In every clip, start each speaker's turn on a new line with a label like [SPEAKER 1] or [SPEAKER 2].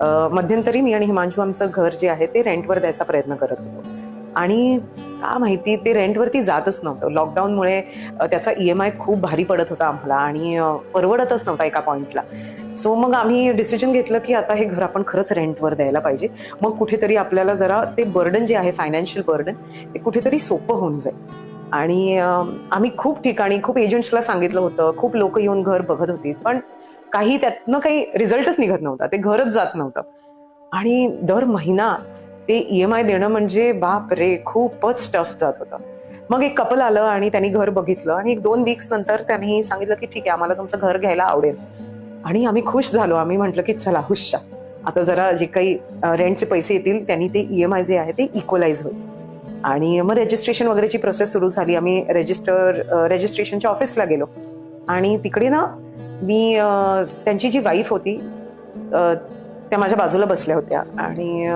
[SPEAKER 1] मध्यंतरी मी आणि हिमांशू आमचं घर जे आहे ते रेंटवर द्यायचा प्रयत्न करत होतो. आणि का माहिती ते रेंटवरती जातच नव्हतं. लॉकडाऊनमुळे त्याचा ई एम आय खूप भारी पडत होता आम्हाला आणि परवडतच नव्हता एका पॉईंटला सो मग आम्ही डिसिजन घेतलं की आता हे घर आपण खरंच रेंटवर द्यायला पाहिजे. मग कुठेतरी आपल्याला जरा ते बर्डन जे आहे फायनान्शियल बर्डन ते कुठेतरी सोपं होऊन जाईल. आणि आम्ही खूप ठिकाणी खूप एजंट्सला सांगितलं होतं. खूप लोक येऊन घर बघत होती. पण काही त्यातनं काही रिझल्टच निघत नव्हता. ते घरच जात नव्हतं. आणि दर महिना ते ई एम आय देणं म्हणजे बाप रे खूपच टफ जात होतं. मग एक कपल आलं आणि त्यांनी घर बघितलं आणि एक दोन वीक्स नंतर त्यांनी सांगितलं की ठीक आहे आम्हाला तुमचं घर घ्यायला आवडेल. आणि आम्ही खुश झालो. आम्ही म्हटलं की चला हुशा आता जरा जे काही रेंटचे पैसे येतील त्यांनी ते ई एम आय जे आहे ते इक्वलाइज होईल. आणि मग रजिस्ट्रेशन वगैरेची प्रोसेस सुरू झाली. आम्ही रजिस्टर रजिस्ट्रेशनच्या ऑफिसला गेलो. आणि तिकडे ना मी त्यांची जी वाईफ होती त्या माझ्या बाजूला बसल्या होत्या. आणि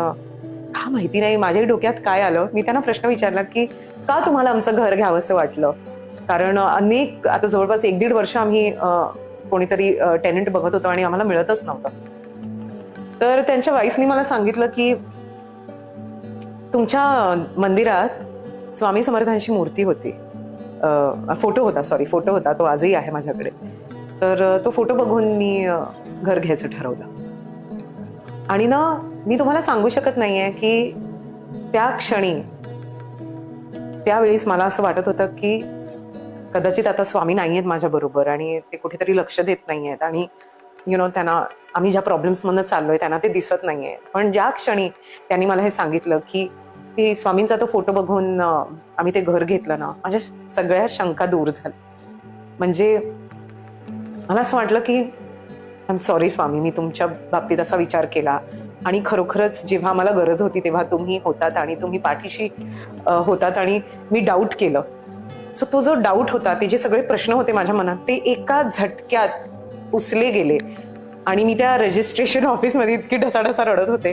[SPEAKER 1] हा माहिती नाही माझ्याही डोक्यात काय आलं? मी त्यांना प्रश्न विचारला की का तुम्हाला आमचं घर घ्यावंसं वाटलं? कारण अनेक आता जवळपास एक दीड वर्ष आम्ही कोणीतरी टेनंट बघत होतो आणि आम्हाला मिळतच नव्हतं. तर त्यांच्या वाईफनी मला सांगितलं की तुमच्या मंदिरात स्वामी समर्थांची मूर्ती होती. फोटो होता सॉरी फोटो होता तो आजही आहे माझ्याकडे. तर तो फोटो बघून मी घर घ्यायचं ठरवलं. आणि ना मी तुम्हाला सांगू शकत नाहीये की त्या क्षणी त्यावेळेस मला असं वाटत होतं की कदाचित आता स्वामी नाही आहेत माझ्या बरोबर आणि ते कुठेतरी लक्ष देत नाही आहेत आणि यु नो त्यांना आम्ही ज्या प्रॉब्लेम्स मधनं चाललोय त्यांना ते दिसत नाहीये. पण ज्या क्षणी त्यांनी मला हे सांगितलं की ती स्वामींचा तो फोटो बघून आम्ही ते घर घेतलं ना माझ्या सगळ्या शंका दूर झाल्या. म्हणजे मला असं वाटलं की आय एम सॉरी स्वामी मी तुमच्या बाबतीत असा विचार केला. आणि खरोखरच जेव्हा मला गरज होती तेव्हा तुम्ही होतात आणि तुम्ही पाठीशी होतात आणि मी डाऊट केलं. सो तो जो डाऊट होता ते जे सगळे प्रश्न होते माझ्या मनात ते एका झटक्यात उचले गेले. आणि मी त्या रजिस्ट्रेशन ऑफिसमध्ये इतकी ढसाढसा रडत होते.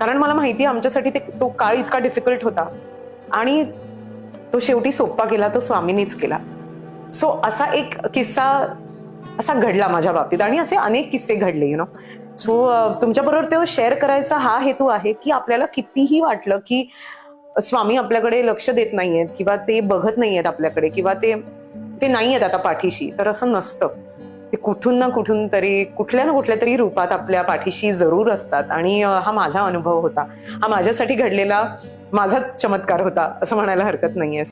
[SPEAKER 1] कारण मला माहिती आहे आमच्यासाठी ते तो काळ इतका डिफिकल्ट होता. आणि तो शेवटी सोपा केला तो स्वामींनीच केला. सो असा एक किस्सा असा घडला माझ्या बाबतीत. आणि असे अनेक किस्से घडले यु नो सो तुमच्याबरोबर तो शेअर करायचा हा हेतू आहे की आपल्याला कितीही वाटलं की स्वामी आपल्याकडे लक्ष देत नाहीयेत किंवा ते बघत नाहीयेत आपल्याकडे किंवा ते ते नाही आहेत आता पाठीशी. तर असं नसतं. ते कुठून ना कुठून तरी कुठल्या ना कुठल्या तरी रूपात आपल्या पाठीशी जरूर असतात. आणि हा माझा अनुभव होता. हा माझ्यासाठी घडलेला माझा चमत्कार होता असं म्हणायला हरकत नाहीये.